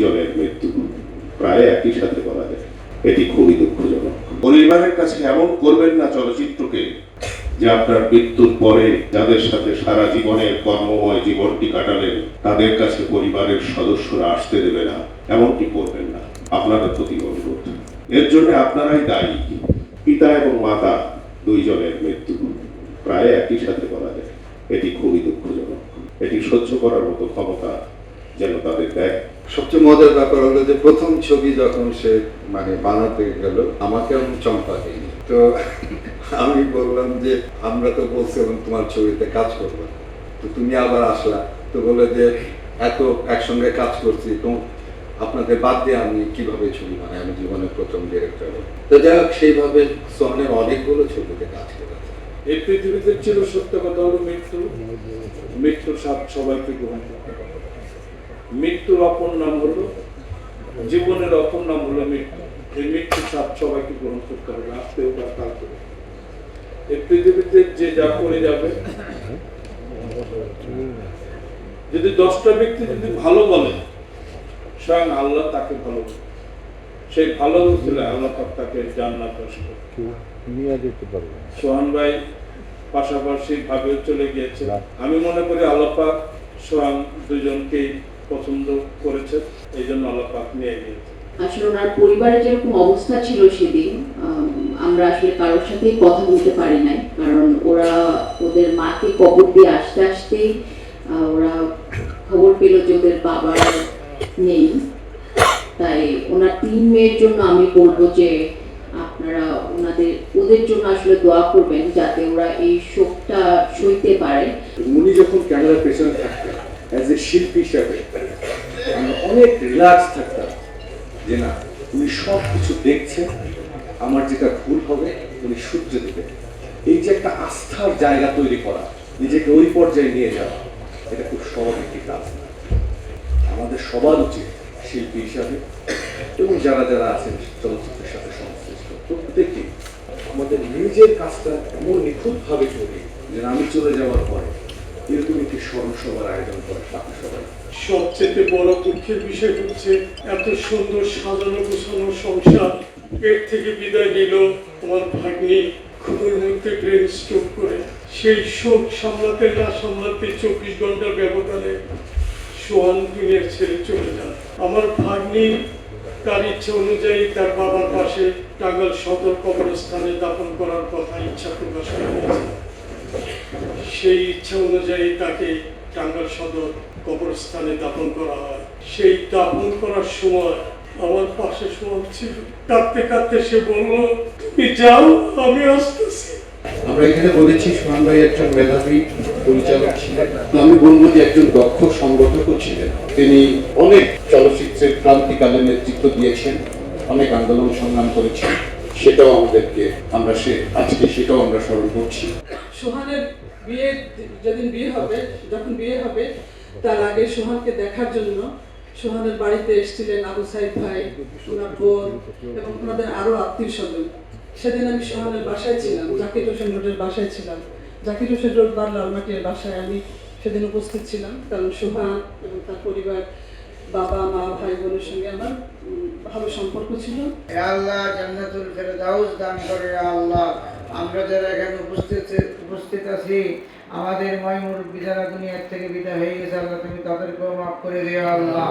দুইজনের মৃত্যু প্রায় একই সাথে বলা যায়। এটি খুবই দুঃখজনক। পরিবারের কাছে এমন করবেন না চলচ্চিত্রকে যে আপনার মৃত্যুর পরে যাদের সাথে সারা জীবনের কর্মময় জীবনটি কাটালেন, তাদের কাছে পরিবারের সদস্যরা আসতে দেবে না, এমনটি করবেন না। আপনাদের প্রতি অনুরোধ। এর জন্য আপনারাই দায়ী। পিতা এবং মাতা দুইজনের মৃত্যু প্রায় একই সাথে বলা যায়। এটি খুবই দুঃখজনক। এটি সহ্য করার মতো ক্ষমতা যেন তাদের দেয় সবচেয়ে মজার ব্যাপার হলো যে প্রথম ছবি যখন সে মানে বানাতে গেল, আমাকে আমি চম্পা দিইনি। তো আমি বললাম যে, আমরা তো বলছিলাম তোমার ছবিতে কাজ করব তো তুমি আবার আসলা। তো বলে যে, এত একসঙ্গে কাজ করছি তো আপনাদের বাদ দিয়ে আমি কীভাবে ছবি বানাই? আমি জীবনের প্রথম ডিরেক্টর তো যাই হোক, সেইভাবে সোহানের অনেকগুলো ছবিতে কাজ করেছে। এই পৃথিবীতে ছিল সত্য কথা হলো মৃত্যু? মৃত্যুর সবাইকে গ্রহণ করতে মৃত্যুর অপর নাম হলো জীবনের অপর নাম হলো মৃত্যু। এই মৃত্যুর স্বাদ সবাইকে গ্রহণ করতে হবে আজকে বা কালকে এই পৃথিবীতে যে যা করে যাবে যদি দশটা ব্যক্তি যদি ভালো বলে স্বয়ং আল্লাহ তাকে ভালো বলে। সেই ভালো ছিল আল্লাহ পাক তাকে জান্নাত নিয়ে যেতে পারবে সোহান ভাই পাশাপাশি ভাবে চলে গিয়েছে। আমি মনে করি আল্লাপাক সোহান দুজনকেই পছন্দ করেছে এই জন্য আল্লাপাক নিয়ে গিয়েছে আসলে ওনার পরিবারের যেরকম অবস্থা ছিল সেদিন আমরা আসলে কারোর সাথেই কথা বলতে পারি নাই। কারণ ওরা ওদের মাকে কবর দিয়ে আসতে আসতেই ওরা খবর পেল যে ওদের বাবা নেই। তাই ওনার তিন মেয়ের জন্য আমি বলব যে আপনারা ওনাদের ওদের জন্য আসলে দোয়া করবেন যাতে ওরা এই শোকটা সইতে পারে। উনি যখন ক্যামেরার পেছনে থাকতেন অ্যাজ এ শিল্পী হিসাবে, আমি অনেক রিল্যাক্স থাকতাম। যে না, উনি সব কিছু দেখছেন, আমার যেটা ভুল হবে, উনি সূত্রে দেবেন। এই যে একটা আস্থার জায়গা তৈরি করা, নিজেকে ওই পর্যায়ে নিয়ে যাওয়া, এটা খুব সহজ একটি কাজ। আমাদের সবার উচিত শিল্পী হিসাবে, এবং যারা যারা আছেন চলচ্চিত্রের সাথে সংশ্লিষ্ট প্রত্যেকে আমাদের নিজের কাজটা এমন নিখুঁতভাবে করি যে আমি চলে যাওয়ার পরে এরকম একটি স্মরণসভার আয়োজন করে সবাই সবচেয়ে বড় দুঃখের বিষয় হচ্ছে এত সুন্দর সাজানো গোছানো সংসার। এর থেকে বিদায় নিল আমার ভাগ্নি মধ্যে ব্রেন স্ট্রোক করে। সেই শোক সামলাতে না সামলাতে চব্বিশ ঘণ্টার ব্যবধানে সোহান দুনিয়ার ছেড়ে চলে যান আমার ভাগ্নি তার ইচ্ছা অনুযায়ী তার বাবার পাশে টাঙ্গাল সদর কবরস্থানে দাপন করার কথা ইচ্ছা প্রকাশ করেছে। সেই ইচ্ছা অনুযায়ী তাকে টাঙ্গাল সদর কবরস্থানে দাপন করা হয়। সেই দাপন করার সময় আমার পাশে সোহান ছিল। কাঁদতে কাঁদতে সে বলল, তুমি যাও, আমি আসতেছি। আমরা এখানে বলেছি ভাই একজন মেধাবী পরিচালক ছিলেন। আমি বলব যে একজন দক্ষ সংগঠকও ছিলেন। তিনি অনেক চলচ্চিত্রের ক্রান্তিকালে নেতৃত্ব দিয়েছেন, অনেক আন্দোলন সংগ্রাম করেছেন। সেটাও আমাদেরকে আমরা সে আজকে সেটাও আমরা স্মরণ করছি। সোহানের বিয়ে যেদিন বিয়ে হবে, যখন বিয়ে হবে, তার আগে সোহানকে দেখার জন্য সোহানের বাড়িতে এসেছিলেন আবু সাইদ ভাই, ওনার বোন এবং ওনাদের আরও আত্মীয় স্বজন। সেদিন আমি সোহানের বাসায় ছিলাম, জাকির হোসেন রোডের বাসায় ছিলাম। জাকির হোসেন রোড বার লালমাটির বাসায় আমি সেদিন উপস্থিত ছিলাম, কারণ সোহান এবং তার পরিবার বাবা, মা, ভাই, বোনের সঙ্গে আমার ভালো সম্পর্ক ছিল। আল্লাহ জান্নাতুল ফেরদাউস দান করে আল্লাহ। আমরা যারা এখানে উপস্থিত উপস্থিত আছি। আমাদের ময়মুর বিচারা যারা দুনিয়ার থেকে বিদায় হয়ে গেছে আল্লাহ তুমি তাদেরকেও মাফ করে দিও আল্লাহ।